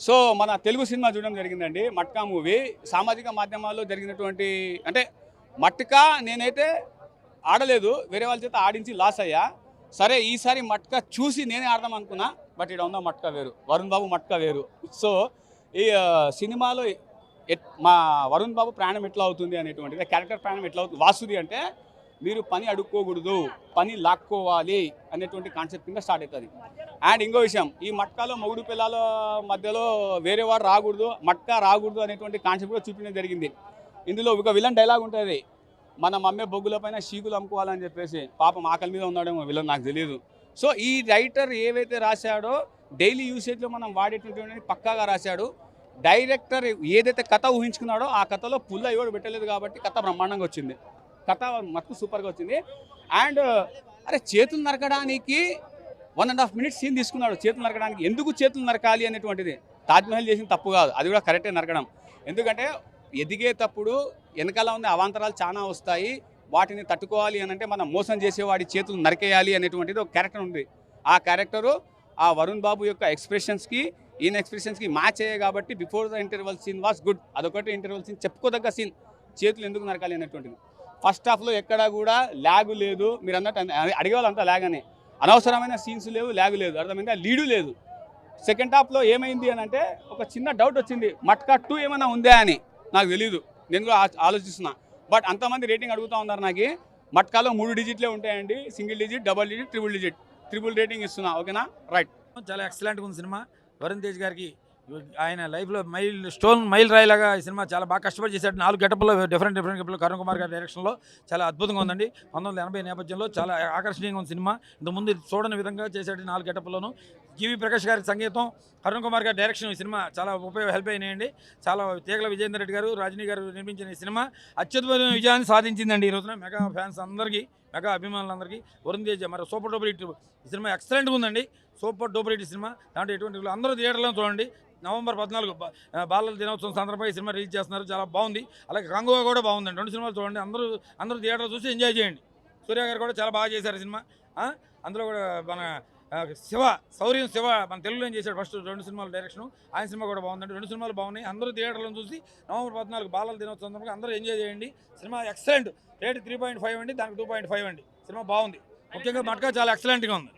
So మన Telugu cinema చూడడం జరిగిందండి. మట్కా మూవీ. సామాజిక మాధ్యమాల్లో జరిగినటువంటి అంటే మట్కా నేనైతే ఆడలేదు. వేరే వాళ్ళ చేత ఆడించి లాస్ అయ్యా. సరే ఈసారి మట్కా చూసి నేనే ఆడదాం అనుకున్నా. బట్ ఇక్కడ ఉన్న మట్కా వేరు. వరుణ్ బాబు మట్కా వేరు. సో ఈ సినిమాలో ఎట్- మా వరుణ్ బాబు ప్రాణం ఎట్లా అవుతుంది అనేటువంటిది క్యారెక్టర్ ప్రాణం ఎట్లా అవుతుంది వాసుది అంటే మీరు పని అడుక్కోకూడదు పని లాక్కోవాలి అనేటువంటి కాన్సెప్ట్ కింద స్టార్ట్ అవుతుంది. అండ్ ఇంకో విషయం ఈ మట్కాలో మొగుడు పిల్లల మధ్యలో వేరే వాడు రాకూడదు మట్కా రాకూడదు అనేటువంటి కాన్సెప్ట్ కూడా చూపించడం జరిగింది. ఇందులో ఒక విలన్ డైలాగ్ ఉంటుంది. మన మమ్మే బొగ్గుల పైన షీకులు అమ్ముకోవాలని చెప్పేసి పాపం ఆకలి మీద ఉన్నాడేమో విలన్ నాకు తెలియదు సో ఈ రైటర్ ఏవైతే రాశాడో డైలీ యూసేజ్లో మనం వాడేటటువంటి పక్కాగా రాశాడు. డైరెక్టర్ ఏదైతే కథ ఊహించుకున్నాడో ఆ కథలో పుల్ల ఎవడు పెట్టలేదు కాబట్టి కథ బ్రహ్మాండంగా వచ్చింది. కథ మటుకు సూపర్గా వచ్చింది. అండ్ అరే చేతులు నరకడానికి one and half minutes scene తీసుకున్నాడు. చేతులు నరకడానికి. ఎందుకు చేతులు నరకాలి అనేటువంటిది? తాజ్మహల్ చేసిన తప్పు కాదు. అది కూడా కరెక్టే నరకడం. ఎందుకంటే ఎదిగేటప్పుడు వెనకాల ఉన్న అవాంతరాలు చాలా వస్తాయి. వాటిని తట్టుకోవాలి అని అంటే మనం మోసం చేసేవాడి చేతులు నరికేయాలి అనేటువంటిది ఒక క్యారెక్టర్ ఉంది. ఆ క్యారెక్టరు ఆ వరుణ్ బాబు యొక్క ఎక్స్ప్రెషన్స్కి ఈయన ఎక్స్ప్రెషన్స్కి మ్యాచ్ అయ్యాయి కాబట్టి before the interval scene was good అదొకటి ఇంటర్వల్ సీన్ చెప్పుకోదగ్గ సీన్ చేతులు ఎందుకు నరకాలి అనేటువంటిది. ఫస్ట్ హాఫ్లో ఎక్కడా కూడా ల్యాగ్ లేదు. మీరు అన్నట్టు అడిగేవాళ్ళంతా ల్యాగ్ అని. అనవసరమైన సీన్స్ లేవు ల్యాగ్ లేదు. అర్థమైందా? లీడు లేదు. సెకండ్ హాఫ్లో ఏమైంది అని అంటే ఒక చిన్న డౌట్ వచ్చింది. మట్కా టూ ఏమైనా ఉందా అని. నాకు తెలియదు నేను కూడా ఆ- ఆలోచిస్తున్నా. బట్ అంతమంది రేటింగ్ అడుగుతూ ఉన్నారు నాకు. మట్కాలో మూడు డిజిట్లే ఉంటాయండి. Single digit double digit triple digit triple rating ఇస్తున్నా. ఓకేనా రైట్ చాలా ఎక్సలెంట్గా ఉంది సినిమా. వరుణ్ తేజ్ గారికి ఆయన లైఫ్లో మైల్ స్టోన్ మైల్ రాయిలాగా ఈ సినిమా చాలా బాగా కష్టపడి చేశాడు. నాలుగు గెటప్లో డిఫరెంట్ డిఫరెంట్ గెటప్లో. కరుణ్ కుమార్ గారి డైరెక్షన్లో చాలా అద్భుతంగా ఉందండి. పంతొమ్మిది వందల ఎనభై నేపథ్యంలో చాలా ఆకర్షణీయంగా ఉంది సినిమా. ఇంతకుముందు చూడని విధంగా చేశాడు నాలుగు గెటప్లోను జీవి ప్రకాష్ గారి సంగీతం కరుణ్ కుమార్ గారి డైరెక్షన్ ఈ సినిమా చాలా ఉపయోగ హెల్ప్ అయినాయండి. చాలా తీగల విజయేందర్ రెడ్డి గారు రాజనీ గారు నిర్మించిన ఈ సినిమా అత్యద్భుతమైన విజయాన్ని సాధించిందండి ఈ రోజున. మెగా ఫ్యాన్స్ అందరికీ మెగా అభిమానులందరికీ వరుణ్ తేజ మరి సూపర్ డూపర్ హిట్ సినిమా ఎక్సలెంట్గా ఉందండి. Super duper hit cinema. దాంట్లో ఎటువంటి అందరూ థియేటర్లో చూడండి. నవంబర్ పద్నాలుగు బాలల దినోత్సవం సందర్భంగా ఈ సినిమా రిలీజ్ చేస్తున్నారు. చాలా బాగుంది. అలాగే కంగువా కూడా బాగుందండి. రెండు సినిమాలు చూడండి. అందరూ అందరూ థియేటర్లో చూసి ఎంజాయ్ చేయండి. సూర్య గారు కూడా చాలా బాగా చేశారు సినిమా. అందులో కూడా మన శివ శౌర్యం శివ మన తెలుగులో ఏం చేశాడు? ఫస్ట్ రెండు సినిమాలు డైరెక్షన్ ఆయన సినిమా కూడా బాగుందండి. రెండు సినిమాలు బాగున్నాయి. అందరూ థియేటర్లను చూసి నవంబర్ పద్నాలుగు బాలల దినోత్సవం అందరూ ఎంజాయ్ చేయండి. Cinema excellent rate three point five అండి దానికి టూ పాయింట్ ఫైవ్ అండి. సినిమా బాగుంది. ముఖ్యంగా మట్కా చాలా ఎక్సలెంట్గా ఉంది.